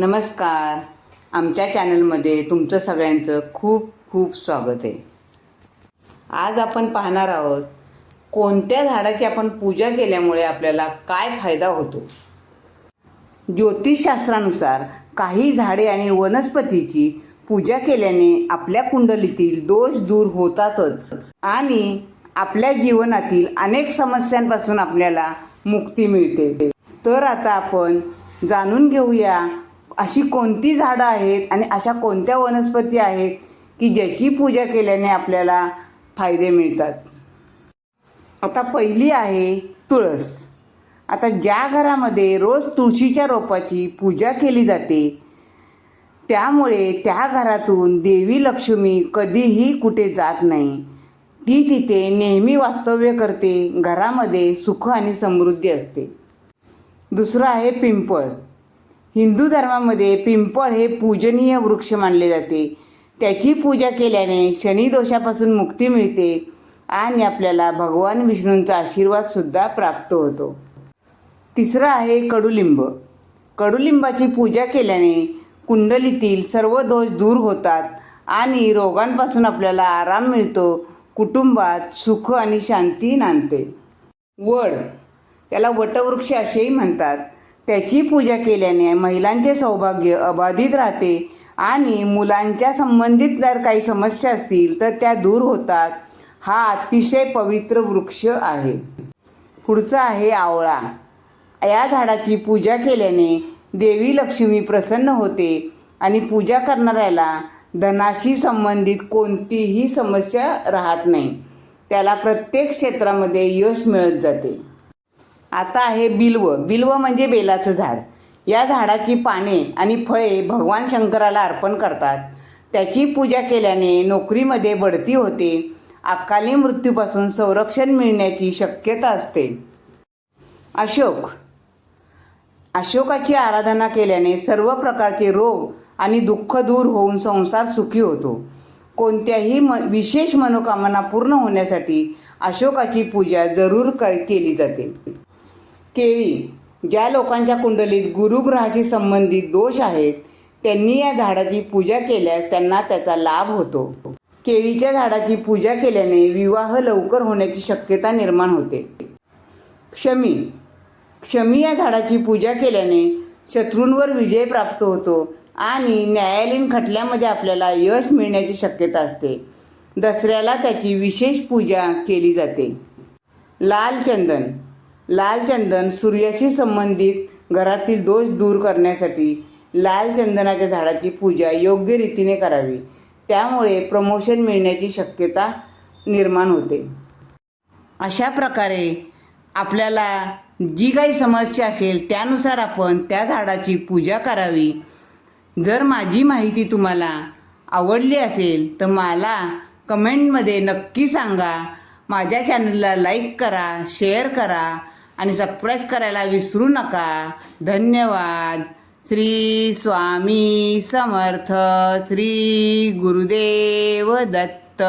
नमस्कार. आमच्या चॅनलमध्ये तुमचं सगळ्यांचं खूप खूप स्वागत आहे. आज आपण पाहणार आहोत कोणत्या झाडाची आपण पूजा केल्यामुळे आपल्याला काय फायदा होतो? ज्योतिषशास्त्रानुसार काही झाडे आणि वनस्पतीची पूजा केल्याने आपल्या कुंडलीतील दोष दूर होतातच आणि आपल्या जीवनातील अनेक समस्यांपासून आपल्याला मुक्ती मिळते. तर आता आपण जाणून घेऊया अशी कोणती झाडं आहेत आणि अशा कोणत्या वनस्पती आहेत की ज्याची पूजा केल्याने आपल्याला फायदे मिळतात? आता पहिली आहे तुळस. आता ज्या घरामध्ये रोज तुळशीच्या रोपाची पूजा केली जाते त्यामुळे त्या घरातून देवी लक्ष्मी कधीही कुठे जात नाही. ती तिथे नेहमी वास्तव्य करते घरामध्ये सुख आणि समृद्धी असते. दुसरं आहे पिंपळ. हिंदू धर्मामध्ये पिंपळ हे पूजनीय वृक्ष मानले जाते. त्याची पूजा केल्याने शनिदोषापासून मुक्ती मिळते आणि आपल्याला भगवान विष्णूंचा आशीर्वादसुद्धा प्राप्त होतो. तिसरं आहे कडुलिंब. कडुलिंबाची पूजा केल्याने कुंडलीतील सर्व दोष दूर होतात आणि रोगांपासून आपल्याला आराम मिळतो कुटुंबात सुख आणि शांती नांदते. वड. त्याला वटवृक्ष असेही म्हणतात. त्याची पूजा केल्याने महिलांचे सौभाग्य अबाधित राहते आणि मुलांच्या संबंधित जर काही समस्या असतील तर त्या दूर होतात. हा अतिशय पवित्र वृक्ष आहे. पुढचा आहे आवळा. या झाडाची पूजा केल्याने देवी लक्ष्मी प्रसन्न होते आणि पूजा करणाऱ्याला धनाशी संबंधित कोणतीही समस्या राहत नाही. त्याला प्रत्येक क्षेत्रामध्ये यश मिळत जाते. आता आहे बिल्व. बिल्व म्हणजे बेलाचं झाड. या झाडाची पाने आणि फळे भगवान शंकराला अर्पण करतात. त्याची पूजा केल्याने नोकरीमध्ये बढती होते. अकाली मृत्यूपासून संरक्षण मिळण्याची शक्यता असते. अशोक. अशोकाची आराधना केल्याने सर्व प्रकारचे रोग आणि दुःख दूर होऊन संसार सुखी होतो. कोणत्याही म विशेष मनोकामना पूर्ण होण्यासाठी अशोकाची पूजा जरूर क केली जाते. केळी ज्या लोकांच्या कुंडलीत गुरुग्रहाशी संबंधित दोष आहेत त्यांनी या झाडाची पूजा केल्यास त्यांना त्याचा लाभ होतो. केळीच्या झाडाची पूजा केल्याने विवाह लवकर होण्याची शक्यता निर्माण होते. क्षमी. क्षमी या झाडाची पूजा केल्याने शत्रूंवर विजय प्राप्त होतो आणि न्यायालयीन खटल्यामध्ये आपल्याला यश मिळण्याची शक्यता असते. दसऱ्याला त्याची विशेष पूजा केली जाते. लाल चंदन. लाल चंदन सूर्याशी संबंधित घरातील दोष दूर करण्यासाठी लाल चंदनाच्या झाडाची पूजा योग्य रीतीने करावी. त्यामुळे प्रमोशन मिळण्याची शक्यता निर्माण होते. अशा प्रकारे आपल्याला जी काही समस्या असेल त्यानुसार आपण त्या झाडाची पूजा करावी. जर माझी माहिती तुम्हाला आवडली असेल तर मला कमेंटमध्ये नक्की सांगा. माझ्या चॅनलला लाईक करा शेअर करा. आणि सबस्क्राईब करायला विसरू नका. धन्यवाद. श्री स्वामी समर्थ श्री गुरुदेव दत्त.